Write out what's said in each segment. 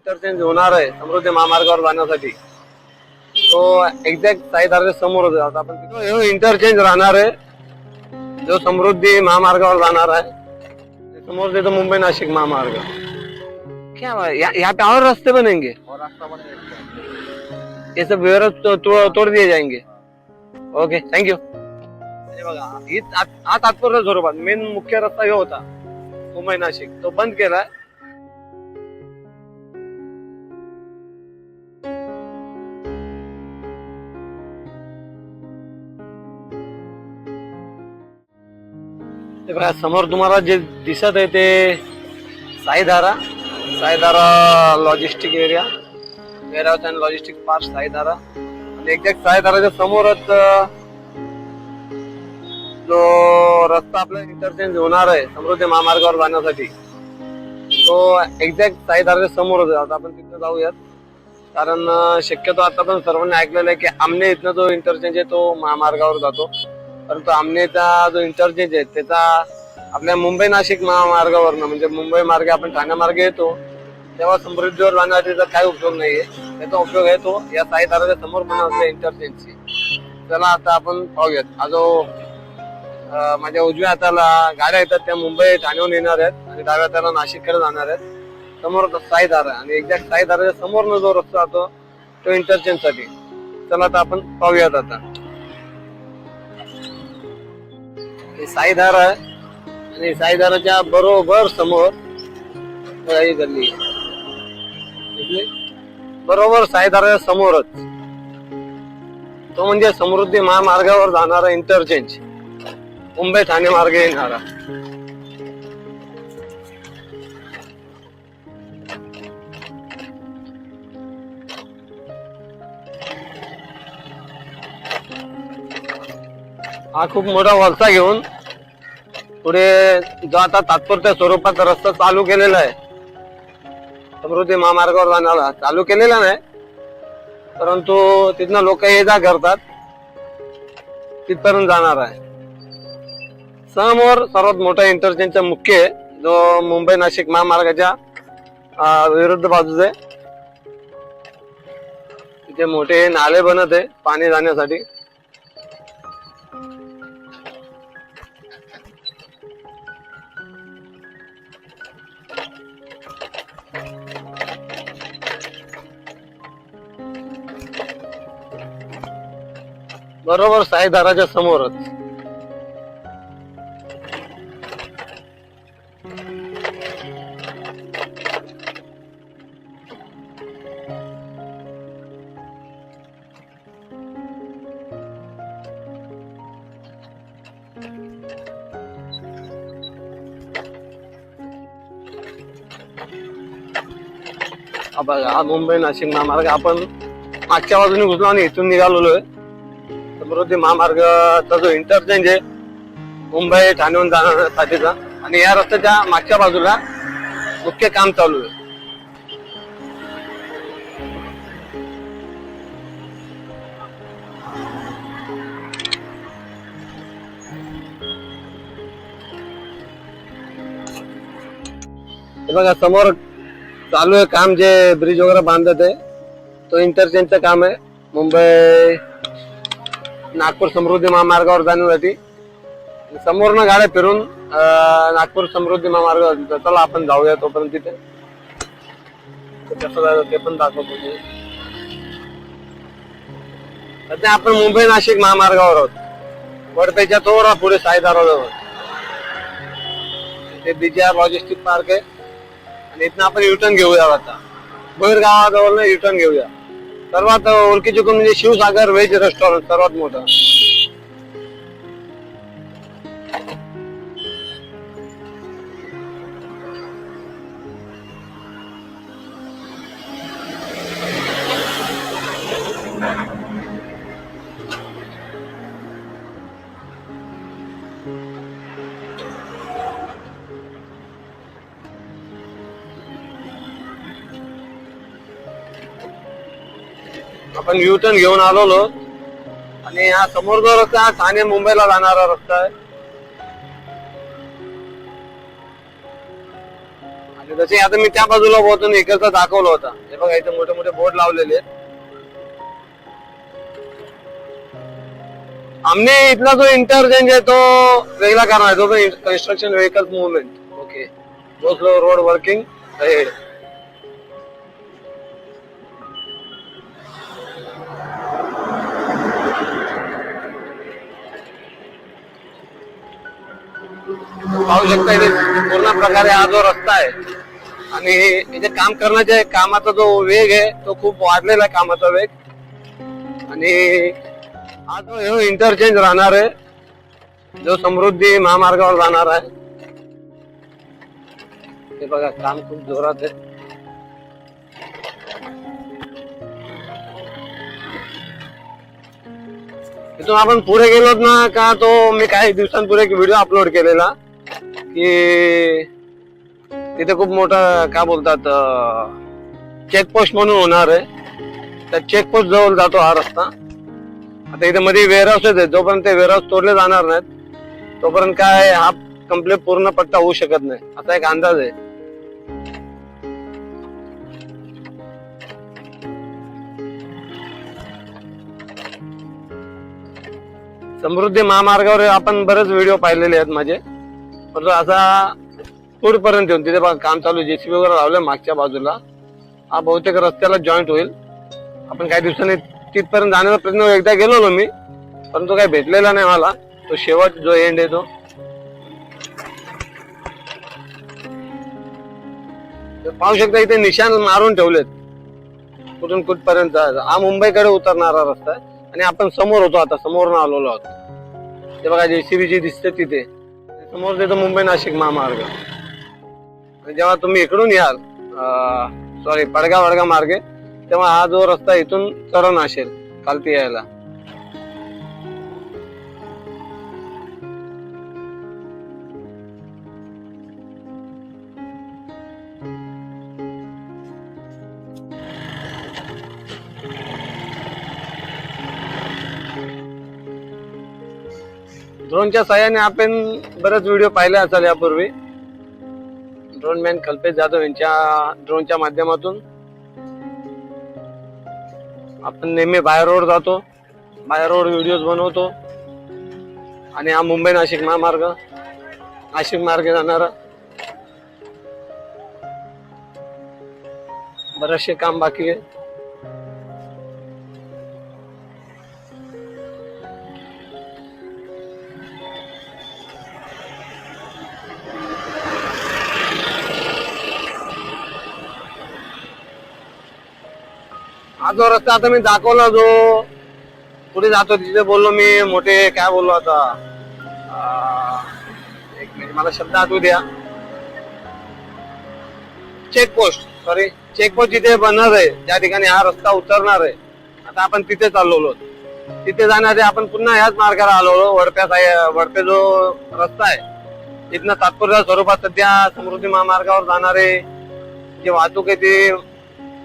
Interchange होणार आहे समृद्धी महामार्गावर जाण्यासाठी. तो एक्झॅक्ट समोरच आहे. आता आपण तिथं इंटरचेंज राहणार आहे. जो समृद्धी महामार्गावर जाणार आहे समोर तिथं मुंबई नाशिक महामार्ग. क्या है? यहाँ पे और रास्ते बनेंगे. और रास्ता बनेगा ये सब व्यवहार तो, तो, तोड़ दिए जाएंगे. ओके थँक्यू बघा ही हा तात्पुरत्या स्वरूपात मेन मुख्य रस्ता ह्यो होता मुंबई नाशिक. तो बंद केलाय बघा समोर तुम्हाला जे दिसत आहे ते Saidhara Saidhara logistic area warehouse and logistic park Saidhara. आणि एक्झॅक्ट साईधाराच्या समोरच जो रस्ता आपला इंटरचेंज होणार आहे समृद्धी महामार्गावर जाण्यासाठी तो एक्झॅक्ट साईधाराच्या समोरच आहे. आता आपण तिथं जाऊयात. कारण शक्यतो आता पण सर्वांनी ऐकलेलं आहे की आमने इथनं जो इंटरचेंज आहे तो महामार्गावर जातो. परंतु आमनेचा जो इंटरचेंज आहे त्याचा आपल्या मुंबई नाशिक महामार्गावरनं म्हणजे मुंबई मार्गे आपण ठाण्यामार्गे येतो तेव्हा समृद्धीवर जाण्याचा त्याचा काय उपयोग नाहीये. त्याचा उपयोग आहे तो या साईधाराच्या समोर म्हणा असल्या इंटरचेंजची चला आता आपण पाहूयात. हा जो माझ्या उजव्या हाताला गाड्या येतात त्या मुंबई ठाण्याहून येणार आहेत आणि डाव्या हाताला नाशिककडे जाणार आहेत. समोर साईधार आहे आणि एक्झॅक्ट साईधाराच्या समोरनं जो रस्ता जातो तो इंटरचेंजसाठी चला आता आपण पाहूयात आता. हे साईधार आहे आणि साईधाराच्या बरोबर समोर ही गल्ली आहे. बरोबर साईधाराच्या समोरच. तो म्हणजे समृद्धी महामार्गावर जाणारा इंटरचेंज मुंबई ठाणे मार्गे येणारा. हा खूप मोठा वळसा घेऊन पुढे जो आता तात्पुरत्या स्वरूपात रस्ता चालू केलेला आहे समृद्धी महामार्गावर जाणारा चालू केलेला नाही परंतु तिथनं लोक ये जा करतात तिथपर्यंत जाणार आहे समोर सर्वात मोठा इंटरचेंजचा मुख्य आहे जो मुंबई नाशिक महामार्गाच्या विरुद्ध बाजूचे आहे. तिथे मोठे नाले बनत आहे पाणी जाण्यासाठी बरोबर साईदाराच्या समोरच. हा बघा हा मुंबई नाशिक महामार्ग. आपण मागच्या बाजूने घुसलो आणि इथून निघालेलो आहे. समृद्धी महामार्गाचा जो इंटरचेंज आहे मुंबई ठाणेहून जाण्यासाठीचा आणि या रस्त्याच्या मागच्या बाजूला मुख्य काम चालू आहे. बघा समोर चालू आहे काम जे ब्रिज वगैरे बांधत आहे तो इंटरचेंजचं काम आहे. मुंबई नागपूर समृद्धी महामार्गावर जाण्यासाठी. समोरनं गाड्या फिरून नागपूर समृद्धी महामार्गावर चला आपण जाऊया तोपर्यंत तिथे. कसं जायचं ते पण दाखवतो सध्या आपण मुंबई नाशिक महामार्गावर आहोत. वडपेच्या थोडा पुढे साईदाराजवळ. ते बीजीआर लॉजिस्टिक पार्क आहे. आणि इथनं आपण युटर्न घेऊया आता. भैर गावाजवळ युटर्न घेऊया. सर्वात ओळखीचे म्हणजे शिवसागर व्हेज रेस्टॉरंट सर्वात मोठं. आपण युटर्न घेऊन आलेलो. आणि हा समोर जो रस्ता हा ठाणे मुंबईला जाणारा रस्ता आहे. आणि जसे आता मी त्या बाजूला पोहोचून इकडचा दाखवलं होता. हे बघा इथे मोठे मोठे बोर्ड लावलेले आहेत. आमने इथला जो इंटरचेंज आहे तो वेगळा कारण आहे. तो construction vehicle movement okay road working पाहू शकता इथे पूर्ण प्रकारे हा जो रस्ता आहे आणि इथे काम करण्याच्या कामाचा जो वेग आहे तो खूप वाढलेला आहे कामाचा वेग. आणि हा जो इंटरचेंज राहणार आहे जो समृद्धी महामार्गावर जाणार आहे. ते बघा काम खूप जोरात आहे. तिथून आपण पुढे गेलोत ना का तो मी काही दिवसांपूर्वी एक व्हिडिओ अपलोड केलेला. की तिथे खूप मोठा काय बोलतात चेकपोस्ट म्हणून होणार आहे. त्या चेकपोस्ट जवळ जातो हा रस्ता. आता इथे मध्ये वेअरहाऊसच आहे जोपर्यंत ते वेअरहाऊस तोडले जाणार नाहीत तोपर्यंत काय हा कंप्लीट पूर्ण पट्टा होऊ शकत नाही. असा एक अंदाज आहे. समृद्धी महामार्गावर आपण बरेच व्हिडिओ पाहिलेले आहेत माझे. परंतु असा पुढपर्यंत येऊन तिथे बघा काम चालू जेसीबी वगैरे लावलंय मागच्या बाजूला. हा बहुतेक रस्त्याला जॉईंट होईल. आपण काही दिवसांनी तिथपर्यंत जाण्याचा प्रयत्न एकदा गेलो मी परंतु काही भेटलेला नाही मला. तो शेवट जो एंड आहे तो. पाहू शकता इथे निशाण मारून ठेवलेत. कुठून कुठपर्यंत हा मुंबईकडे उतरणारा रस्ता आहे. आणि आपण समोर होतो आता समोरून आलेलो आहोत. ते बघा जेसीबी जी दिसते तिथे. समोर तिथं मुंबई नाशिक महामार्ग. आणि जेव्हा तुम्ही इकडून याल सॉरी पडगा वडगा मार्गे तेव्हा हा जो रस्ता इथून चरण असेल खालती यायला. ड्रोनच्या सहाय्याने आपण बरेच व्हिडिओ पाहिले असाल यापूर्वी. ड्रोन मॅन कल्पेश जाधव यांच्या ड्रोनच्या माध्यमातून. आपण नेहमी बाहेर रोड जातो बाहेर रोड व्हिडिओज बनवतो. आणि हा मुंबई नाशिक महामार्ग नाशिक मार्गे जाणारा. बरेचसे काम बाकी आहे. हा जो रस्ता आता मी दाखवला जो. पुढे जातो तिथे बोललो मी. मोठे काय बोललो आता? एक मिनिट मला शब्द आठवू द्या. चेकपोस्ट सॉरी चेकपोस्ट जिथे बनणार आहे त्या ठिकाणी हा रस्ता उतरणार आहे. आता आपण तिथे चाललो तिथे जाण्यासाठी आपण पुन्हा ह्याच मार्गाला आलो वडप्या वडपे जो रस्ता आहे तिथनं तात्पुरत्या स्वरूपात सध्या समृद्धी महामार्गावर जाणारे जे वाहतूक आहे ते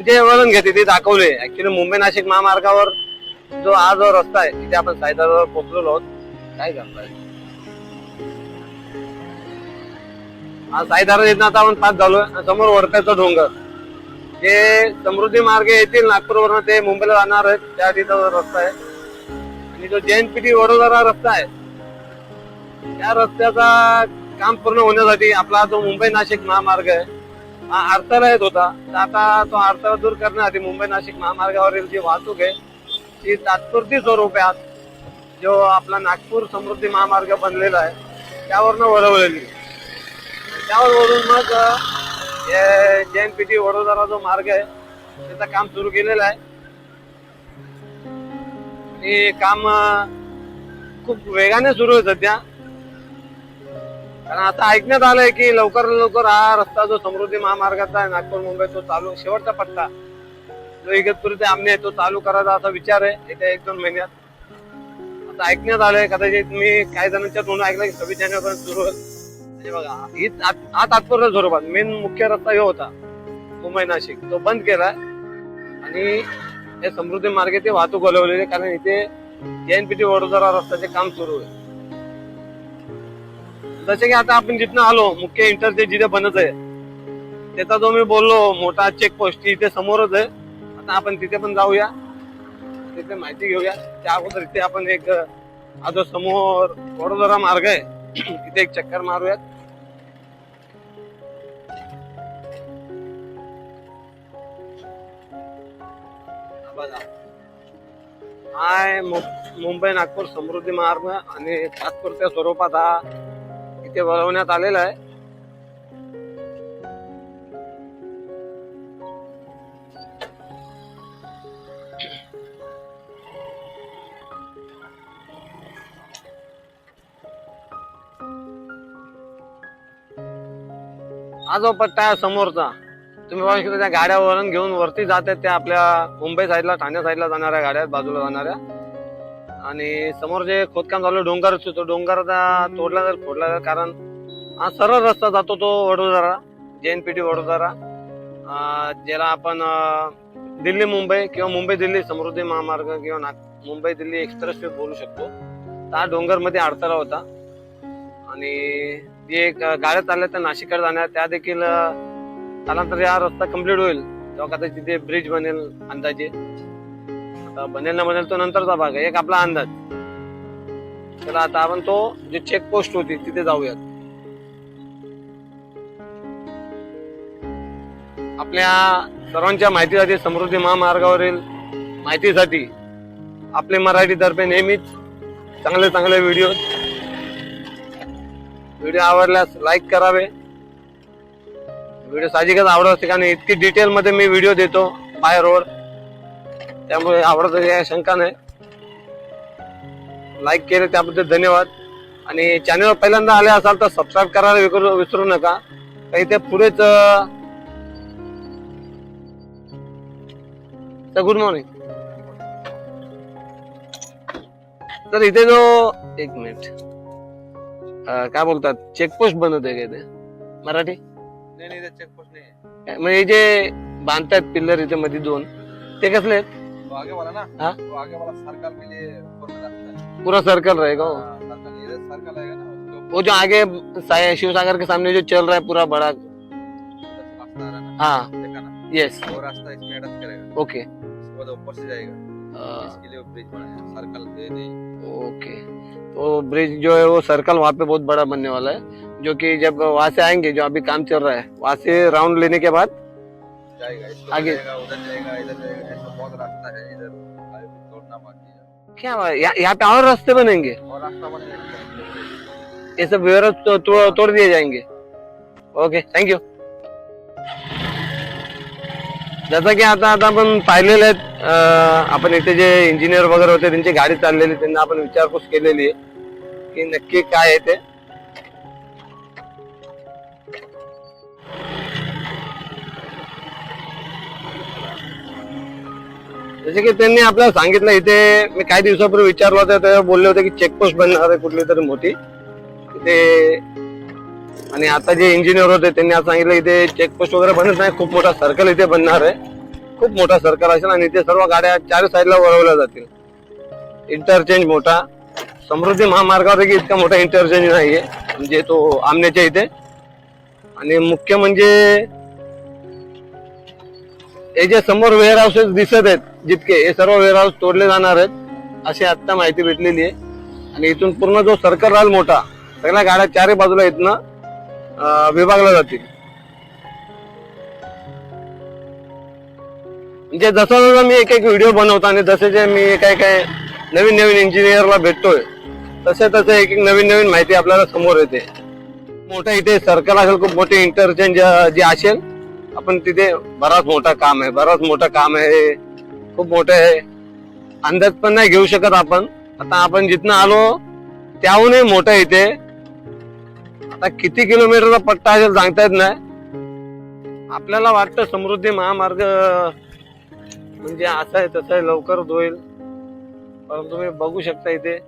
म्हणजे वळण घेते ते दाखवले ऍक्च्युली मुंबई नाशिक महामार्गावर जो हा जो रस्ता आहे तिथे आपण साईदावर पोहोचलेलो आहोत. काय करताय हा साईदारा येत आता आपण पाच झालो. समोर वडप्याचा डोंगर. जे समृद्धी मार्गे येतील नागपूरवरनं ते मुंबईला जाणार आहेत. त्या तिथं रस्ता आहे. आणि जो जैनपीटी वडोदरा रस्ता आहे त्या रस्त्याचा काम पूर्ण होण्यासाठी आपला जो मुंबई नाशिक महामार्ग आहे अडथळा येत होता. तर आता तो अडथळा दूर करण्यासाठी मुंबई नाशिक महामार्गावरील जी वाहतूक आहे ती तात्पुरती स्वरूपात जो आपला नागपूर समृद्धी महामार्ग बनलेला आहे त्यावरनं वळवलेली. त्यावर वरून मग पी टी वडोदरा जो मार्ग आहे त्याचं काम सुरू केलेलं आहे. आणि काम खूप वेगाने सुरू आहे सध्या. कारण आता ऐकण्यात आलंय की लवकर लवकर हा रस्ता जो समृद्धी महामार्गाचा आहे नागपूर मुंबई तो चालू शेवटचा पट्टा. जो इगतपुरी ते आमने आहे तो चालू करायचा असा विचार आहे येत्या एक दोन महिन्यात. आता ऐकण्यात आलंय कदाचित मी काही जणांच्या तोंड ऐकलं की सव्वीस जानेवारी सुरू होईल. म्हणजे बघा ही हा तात्पुरत्या स्वरूपात मेन मुख्य रस्ता हे होता मुंबई नाशिक तो बंद केला. आणि हे समृद्धी मार्गे ते वाहतूक वळवलेली आहे, कारण इथे जैनपीटी वडोदरा रस्त्याचे काम सुरू आहे. जसे की आता आपण जिथनं आलो मुख्य इंटरचेंज जिथे बनत आहे त्याचा जो मी बोललो मोठा चेक पोस्ट इथे समोरच आहे. आता आपण तिथे पण जाऊया. तिथे माहिती घेऊया. त्या अगोदर इथे आपण एक हा जो समोर वडोदरा मार्ग आहे तिथे एक चक्कर मारूयात. हाय मुंबई नागपूर समृद्धी मार्ग आणि तात्पुरत्या स्वरूपात हा इथे बोलवण्यात आलेला आहे. हा जो पट्टा आहे समोरचा. तुम्ही पाहू शकता त्या गाड्या वरून घेऊन वरती जात आहेत त्या आपल्या मुंबई साईडला ठाणे साईडला जाणाऱ्या गाड्या बाजूला जाणाऱ्या. आणि समोर जे खोदकाम चालू डोंगर असतो तो डोंगर तोडला जाईल फोडला जाईल कारण हा सरळ रस्ता जातो तो वडोदरा जेएनपीटी वडोदरा. ज्याला आपण दिल्ली मुंबई किंवा मुंबई दिल्ली समृद्धी महामार्ग किंवा नाग मुंबई दिल्ली एक्सप्रेस वे बोलू शकतो. तर हा डोंगरमध्ये अडथळा होता. आणि जे एक गाड्या चालल्या त्या नाशिककडे जाण्या त्या देखील कालांतर हा रस्ता कंप्लीट होईल. तेव्हा कदाचित तिथे ब्रिज बनेल अंदाजे. बनेल ना बनेल तो नंतरचा भाग आहे एक आपला अंदाज. तर आता आपण तो जे चेक पोस्ट होती तिथे जाऊयात. आपल्या सर्वांच्या माहितीसाठी समृद्धी महामार्गावरील माहितीसाठी आपले मराठीतर्फे नेहमीच चांगले चांगले व्हिडिओ व्हिडिओ आवडल्यास लाईक करावे. व्हिडिओ साहजिकच आवडत असते कारण इतकी डिटेलमध्ये मी व्हिडिओ देतो बाय रोड त्यामुळे आवडत काही शंका नाही. लाईक केले त्याबद्दल धन्यवाद. आणि चॅनल पहिल्यांदा आले असाल तर सबस्क्राईब करायला विसरू विसरू नका. काही ते पुढेच गुड मॉर्निंग तर इथे जो एक मिनिट काय बोलतात? चेकपोस्ट बनत आहे का ते मराठी? नाही नाही चेकपोस्ट नाही है काय- म्हणजे जे बांधतायत पिल्लर इथे मध्ये दोन ते कसले आहेत? वो आगे वाला ना हाँ? वो आगे वाला सर्कल के लिए है। पूरा सर्कल रहेगा वो? हाँ, सर्कल इधर आएगा ना वो जो आगे शिव सागर के सामने जो चल रहा है पूरा बड़ा। है हाँ। यस वो रास्ता इसमें अटैच करेगा। ओके उसके बाद ऊपर से जाएगा। इसके लिए ब्रिज सर्कल नहीं। ओके तो ब्रिज जो है वो सर्कल वहाँ पे बहुत बड़ा बनने वाला है। जो कि जब वहाँ से आएँगे जो अभी काम चल रहा है वहाँ से राउंड लेने के बाद जाएगा आगे। जाएगा उधर जाएगा इधर जाएगा बहुत रास्ता है इधर। भी तोड़ना बाकी है क्या बात है? यहाँ यहाँ पे और रास्ते बनेंगे? और रास्ता बनेगा ये सब व्यवस्था तो, तो, तोड़ दिए जाएंगे। ओके थँक्यू जसं की आता आता आपण पाहिलेले आहेत अं, आपण इथे जे इंजिनियर वगैरे होते त्यांची गाडी चाललेली त्यांना आपण विचारपूस केलेली आहे की नक्की काय आहे ते. जसे की त्यांनी आपल्याला सांगितलं इथे मी काही दिवसापूर्वी विचारलं होतं तेव्हा बोलले होते की चेकपोस्ट बनणार आहे कुठली तरी मोठी. इथे आणि आता जे इंजिनियर होते त्यांनी आज सांगितलं इथे चेकपोस्ट वगैरे बनत नाही खूप मोठा सर्कल इथे बनणार आहे. खूप मोठा सर्कल असेल आणि इथे सर्व गाड्या चार साईडला वळवल्या जातील. इंटरचेंज मोठा. समृद्धी महामार्गावर देखील इतका मोठा इंटरचेंज नाहीये. म्हणजे तो आमण्याच्या इथे. आणि मुख्य म्हणजे हे जे समोर वेअर हाऊसेस दिसत आहेत जितके हे सर्व वेअरहाऊस तोडले जाणार आहेत अशी आता माहिती भेटलेली आहे. आणि इथून पूर्ण जो सर्कल राहील मोठा सगळ्या गाड्या चारही बाजूला इथनं विभागला विभागल्या जातील. म्हणजे जसं जसं मी एक एक व्हिडिओ बनवतो आणि जसे जे मी काय काय नवीन नवीन इंजिनियरला भेटतोय तसे तसे एक एक नवीन नवीन माहिती आपल्याला समोर येते. मोठा इथे सर्कल असेल खूप मोठे इंटरचेंज जे असेल आपण तिथे बराच मोठा काम आहे बराच मोठं काम आहे. खूप मोठं आहे. अंदाज पण नाही घेऊ शकत आपण. आता आपण जिथनं आलो त्याहूनही मोठं आहे इथे आता किती किलोमीटरचा पट्टा असेल सांगता येत नाही. आपल्याला वाटतं समृद्धी महामार्ग म्हणजे असं आहे तसं आहे लवकरच होईल. परंतु तुम्ही बघू शकता इथे.